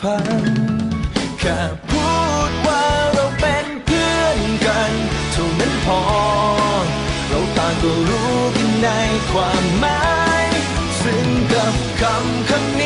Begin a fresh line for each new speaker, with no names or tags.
พัน แค่พูดว่าเราเป็นเพื่อนกันเท่านั้นพอ เราต่างก็รู้กันในความหมาย ซึ่งกับคำคำนี้